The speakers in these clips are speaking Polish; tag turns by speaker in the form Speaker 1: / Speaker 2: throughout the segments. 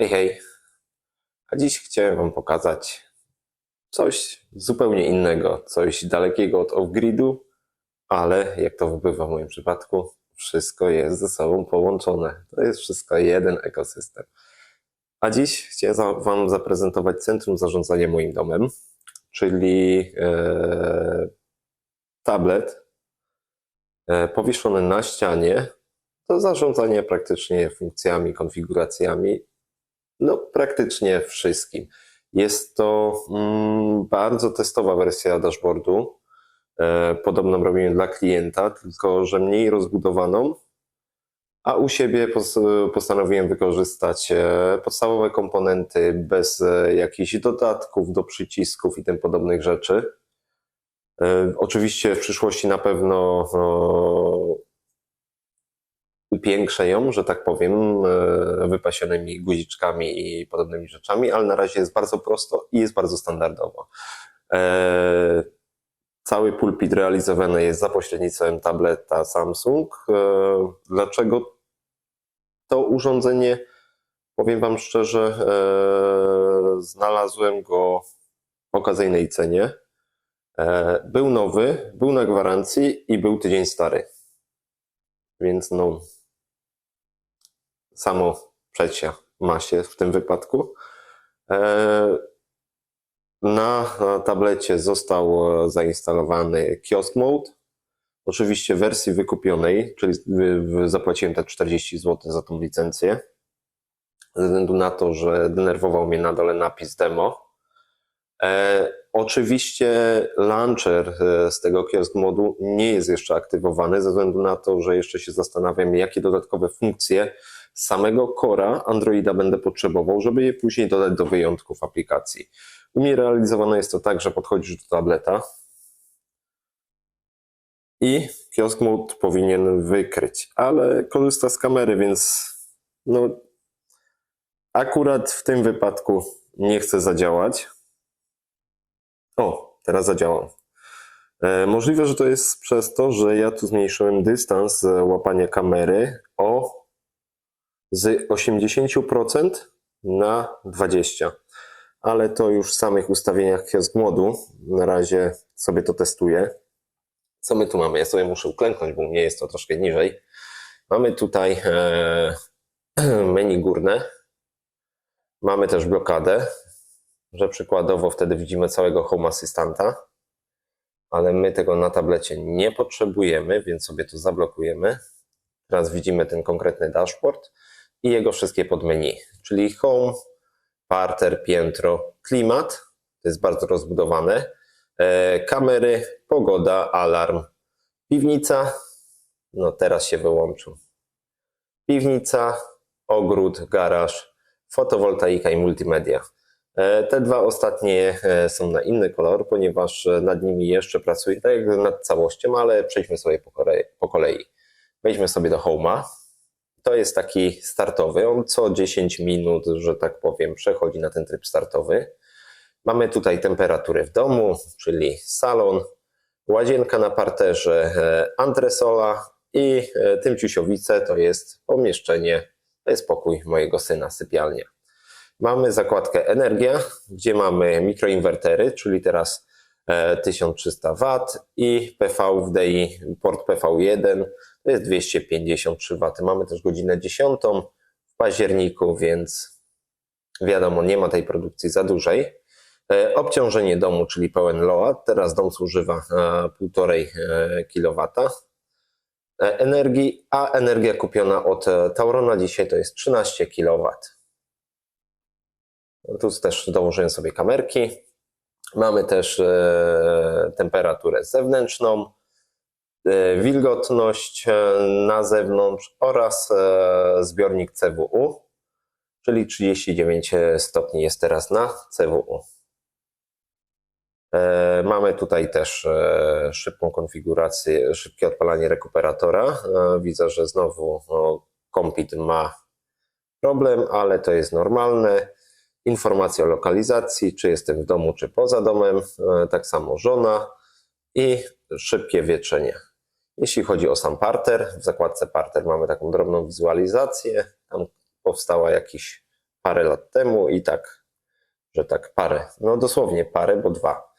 Speaker 1: Hej, hej. A dziś chciałem Wam pokazać coś zupełnie innego, coś dalekiego od off-gridu, ale jak to bywa w moim przypadku, wszystko jest ze sobą połączone. To jest wszystko jeden ekosystem. A dziś chciałem Wam zaprezentować Centrum Zarządzania moim domem, czyli e, tablet e, powieszony na ścianie do zarządzania praktycznie funkcjami, konfiguracjami, no praktycznie wszystkim. Jest to mm, bardzo testowa wersja dashboardu. E, podobną robimy dla klienta, tylko że mniej rozbudowaną. A u siebie pos, postanowiłem wykorzystać e, podstawowe komponenty bez e, jakichś dodatków do przycisków i tym podobnych rzeczy. E, Oczywiście w przyszłości na pewno o, upiększę ją, że tak powiem, e, wypasionymi guziczkami i podobnymi rzeczami, ale na razie jest bardzo prosto i jest bardzo standardowo. E, Cały pulpit realizowany jest za pośrednictwem tableta Samsung. E, Dlaczego to urządzenie? Powiem Wam szczerze, znalazłem go w okazyjnej cenie. Był nowy, był na gwarancji i był tydzień stary. Więc no, samo przecia ma się w tym wypadku. E, Na tablecie został e, zainstalowany Kiosk Mode. Oczywiście w wersji wykupionej, czyli zapłaciłem te 40 zł za tą licencję. Ze względu na to, że denerwował mnie na dole napis demo. E, oczywiście launcher e, z tego kiosk modu nie jest jeszcze aktywowany, ze względu na to, że jeszcze się zastanawiam, jakie dodatkowe funkcje samego Cora Androida będę potrzebował, żeby je później dodać do wyjątków aplikacji. U mnie realizowane jest to tak, że podchodzisz do tableta i kiosk mode powinien wykryć, ale korzysta z kamery, więc no akurat w tym wypadku nie chce zadziałać. O, teraz zadziałał. E, Możliwe, że to jest przez to, że ja tu zmniejszyłem dystans łapania kamery o z 80% na 20%. Ale to już w samych ustawieniach kiosk modu. Na razie sobie to testuję. Co my tu mamy? Ja sobie muszę uklęknąć, bo mnie jest to troszkę niżej. Mamy tutaj e, menu górne. Mamy też blokadę, że przykładowo wtedy widzimy całego Home Assistanta, ale my tego na tablecie nie potrzebujemy, więc sobie to zablokujemy. Teraz widzimy ten konkretny dashboard i jego wszystkie podmenu, czyli Home, Parter, Piętro, Klimat, to jest bardzo rozbudowane, e, kamery, pogoda, alarm, piwnica, no teraz się wyłączył, piwnica, ogród, garaż, fotowoltaika i multimedia. E, Te dwa ostatnie e, są na inny kolor, ponieważ nad nimi jeszcze pracuję, tak jak nad całością, ale przejdźmy sobie. Po kolei. Wejdźmy sobie do Home'a. To jest taki startowy, on co 10 minut, że tak powiem, przechodzi na ten tryb startowy. Mamy tutaj temperatury w domu, czyli salon, łazienka na parterze, e, antresola i e, Tymciusiowice to jest pomieszczenie, to jest pokój mojego syna, sypialnia. Mamy zakładkę energia, gdzie mamy mikroinwertery, czyli teraz e, 1300 W i PV w DI, port PV1 to jest 253 W. Mamy też godzinę 10 w październiku, więc wiadomo, nie ma tej produkcji za dużej. E, Obciążenie domu, czyli pełen load. Teraz dom zużywa e, 1,5 kW e, energii, a energia kupiona od e, Taurona dzisiaj to jest 13 kW. No Tu też dołożyłem sobie kamerki. Mamy też e, temperaturę zewnętrzną, e, wilgotność e, na zewnątrz oraz e, zbiornik CWU, czyli 39 stopni jest teraz na CWU. E, Mamy tutaj też e, szybką konfigurację, szybkie odpalanie rekuperatora. E, Widzę, że znowu no, Compit ma problem, ale to jest normalne. Informacje o lokalizacji, czy jestem w domu, czy poza domem, e, tak samo żona i szybkie wietrzenie. Jeśli chodzi o sam parter, w zakładce parter mamy taką drobną wizualizację. Tam powstała jakiś parę lat temu i tak, że tak parę, no dosłownie parę, bo dwa.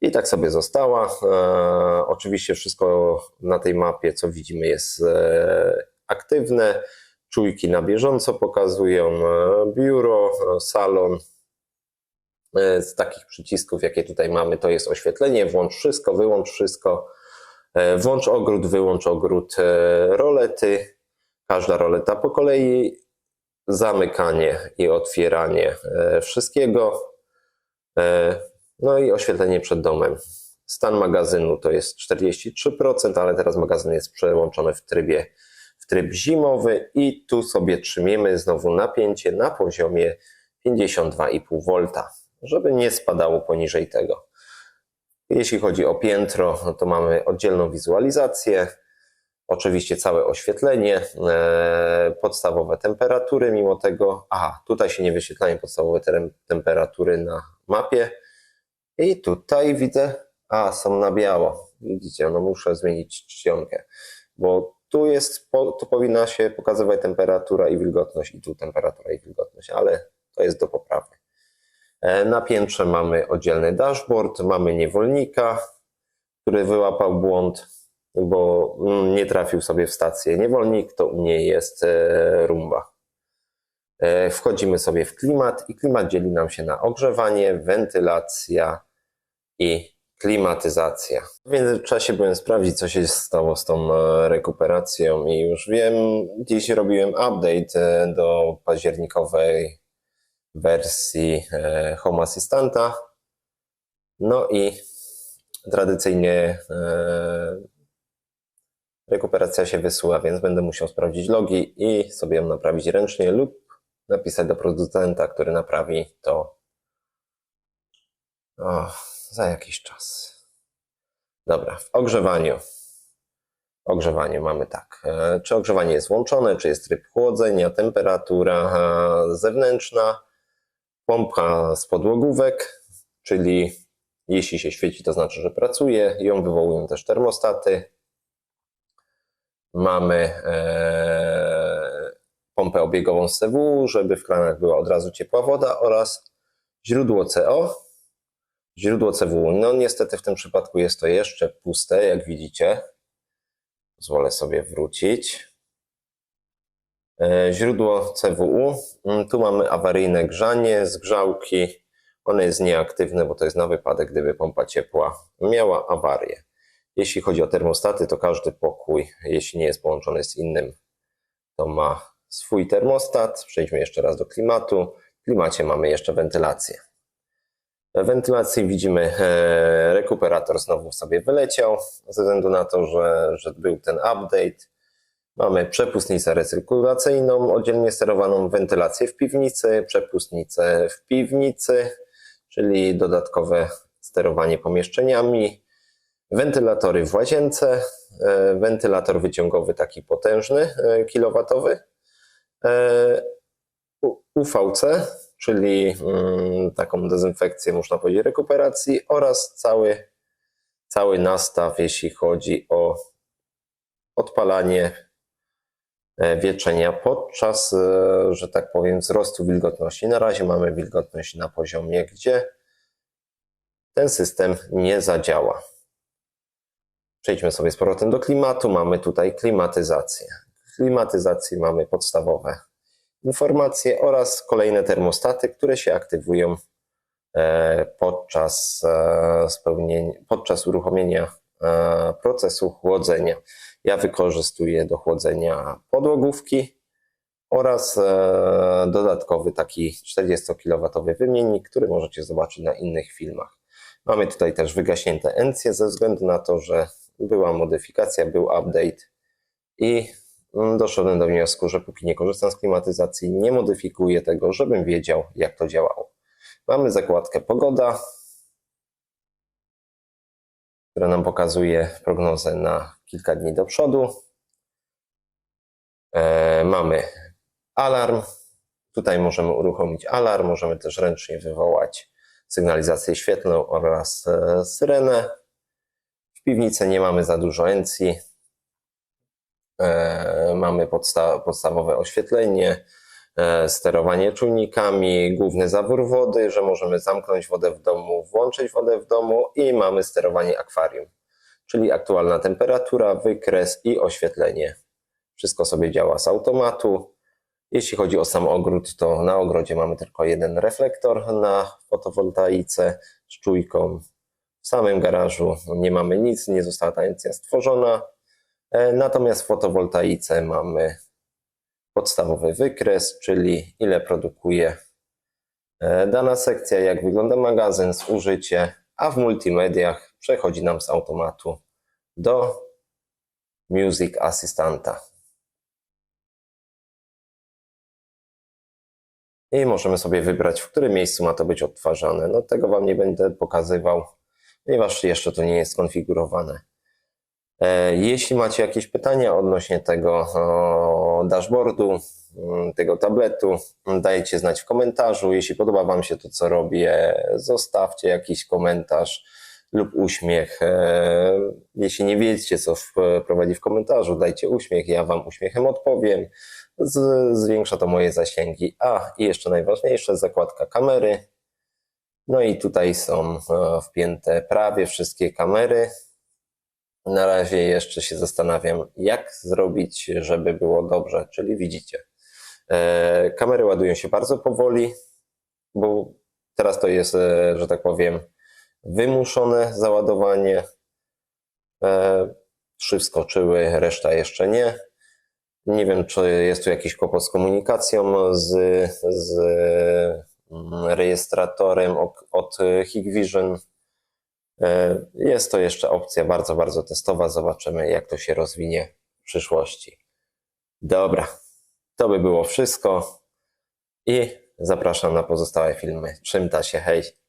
Speaker 1: I tak sobie została. E, oczywiście wszystko na tej mapie, co widzimy, jest e, aktywne. Czujki na bieżąco pokazują e, biuro, e, salon. E, z takich przycisków, jakie tutaj mamy, to jest oświetlenie, włącz wszystko, wyłącz wszystko, włącz ogród, wyłącz ogród, e, rolety, każda roleta po kolei, zamykanie i otwieranie e, wszystkiego, e, no i oświetlenie przed domem. Stan magazynu to jest 43%, ale teraz magazyn jest przełączony w trybie w tryb zimowy i tu sobie trzymiemy znowu napięcie na poziomie 52,5 V, żeby nie spadało poniżej tego. Jeśli chodzi o piętro, no to mamy oddzielną wizualizację, oczywiście całe oświetlenie, e, podstawowe temperatury, mimo tego, aha, tutaj się nie wyświetlają podstawowe tem- temperatury na mapie. I tutaj widzę, a są na biało, widzicie, no muszę zmienić czcionkę, bo tu jest, tu powinna się pokazywać temperatura i wilgotność i tu temperatura i wilgotność, ale to jest do poprawy. E, Na piętrze mamy oddzielny dashboard, mamy niewolnika, który wyłapał błąd, bo mm, nie trafił sobie w stację niewolnik, to u mnie jest e, rumba. E, Wchodzimy sobie w klimat i klimat dzieli nam się na ogrzewanie, wentylacja i klimatyzacja. W międzyczasie byłem sprawdzić, co się stało z tą rekuperacją i już wiem, dziś robiłem update do październikowej wersji e, Home Assistanta. No i tradycyjnie e, rekuperacja się wysyła, więc będę musiał sprawdzić logi i sobie ją naprawić ręcznie lub napisać do producenta, który naprawi to o, za jakiś czas. Dobra, w ogrzewaniu. W ogrzewaniu mamy tak. e, Czy ogrzewanie jest włączone, czy jest tryb chłodzenia, temperatura zewnętrzna, pompa z podłogówek, czyli jeśli się świeci, to znaczy, że pracuje. Ją wywołują też termostaty. Mamy e, pompę obiegową z CW, żeby w kranach była od razu ciepła woda oraz źródło CO. Źródło CW. No niestety w tym przypadku jest to jeszcze puste, jak widzicie. Pozwolę sobie wrócić. E, Źródło CWU. Mm, Tu mamy awaryjne grzanie z grzałki. Ono jest nieaktywne, bo to jest na wypadek, gdyby pompa ciepła miała awarię. Jeśli chodzi o termostaty, to każdy pokój, jeśli nie jest połączony z innym, to ma swój termostat. Przejdźmy jeszcze raz do klimatu. W klimacie mamy jeszcze wentylację. W wentylacji widzimy, e, rekuperator znowu sobie wyleciał, ze względu na to, że, że był ten update. Mamy przepustnicę recyrkulacyjną, oddzielnie sterowaną wentylację w piwnicy, przepustnicę w piwnicy, czyli dodatkowe sterowanie pomieszczeniami, wentylatory w łazience, e, wentylator wyciągowy taki potężny, e, kilowatowy, e, UVC, czyli mm, taką dezynfekcję, można powiedzieć, rekuperacji oraz cały, cały nastaw, jeśli chodzi o odpalanie e, wietrzenia podczas, e, że tak powiem, wzrostu wilgotności. Na razie mamy wilgotność na poziomie, gdzie ten system nie zadziała. Przejdźmy sobie z powrotem do klimatu. Mamy tutaj klimatyzację. W klimatyzacji mamy podstawowe informacje oraz kolejne termostaty, które się aktywują e, podczas, podczas uruchomienia procesu chłodzenia. Ja wykorzystuję do chłodzenia podłogówki oraz e, dodatkowy taki 40 kW wymiennik, który możecie zobaczyć na innych filmach. Mamy tutaj też wygaśnięte encje ze względu na to, że była modyfikacja, był update i mm, doszedłem do wniosku, że póki nie korzystam z klimatyzacji, nie modyfikuję tego, żebym wiedział, jak to działało. Mamy zakładkę pogoda, która nam pokazuje prognozę na kilka dni do przodu. E, mamy alarm. Tutaj możemy uruchomić alarm, możemy też ręcznie wywołać sygnalizację świetlną oraz e, syrenę. W piwnicy nie mamy za dużo encji. E, mamy podsta- podstawowe oświetlenie, sterowanie czujnikami, główny zawór wody, że możemy zamknąć wodę w domu, włączyć wodę w domu i mamy sterowanie akwarium, czyli aktualna temperatura, wykres i oświetlenie. Wszystko sobie działa z automatu. Jeśli chodzi o sam ogród, to na ogrodzie mamy tylko jeden reflektor na fotowoltaice z czujką. W samym garażu nie mamy nic, nie została ta stworzona. E, Natomiast w fotowoltaice mamy podstawowy wykres, czyli ile produkuje e, dana sekcja, jak wygląda magazyn, zużycie, a w multimediach przechodzi nam z automatu do Music Assistanta. I możemy sobie wybrać, w którym miejscu ma to być odtwarzane. No tego Wam nie będę pokazywał, ponieważ jeszcze to nie jest skonfigurowane. E, Jeśli macie jakieś pytania odnośnie tego dashboardu, mm, tego tabletu, dajcie znać w komentarzu. Jeśli podoba Wam się to, co robię, zostawcie jakiś komentarz lub uśmiech. E, Jeśli nie wiecie, co wprowadzić w komentarzu, dajcie uśmiech, ja Wam uśmiechem odpowiem. Zwiększa to moje zasięgi. A, i jeszcze najważniejsze, zakładka kamery. No i tutaj są e, wpięte prawie wszystkie kamery. Na razie jeszcze się zastanawiam, jak zrobić, żeby było dobrze. Czyli widzicie, e, kamery ładują się bardzo powoli, bo teraz to jest, e, że tak powiem, wymuszone załadowanie. E, Trzy wskoczyły, reszta jeszcze nie. Nie wiem, czy jest tu jakiś kłopot z komunikacją z, z mm, rejestratorem od, Hikvision. E, Jest to jeszcze opcja bardzo, bardzo testowa. Zobaczymy, jak to się rozwinie w przyszłości. Dobra, to by było wszystko i zapraszam na pozostałe filmy. Trzymta się, hej!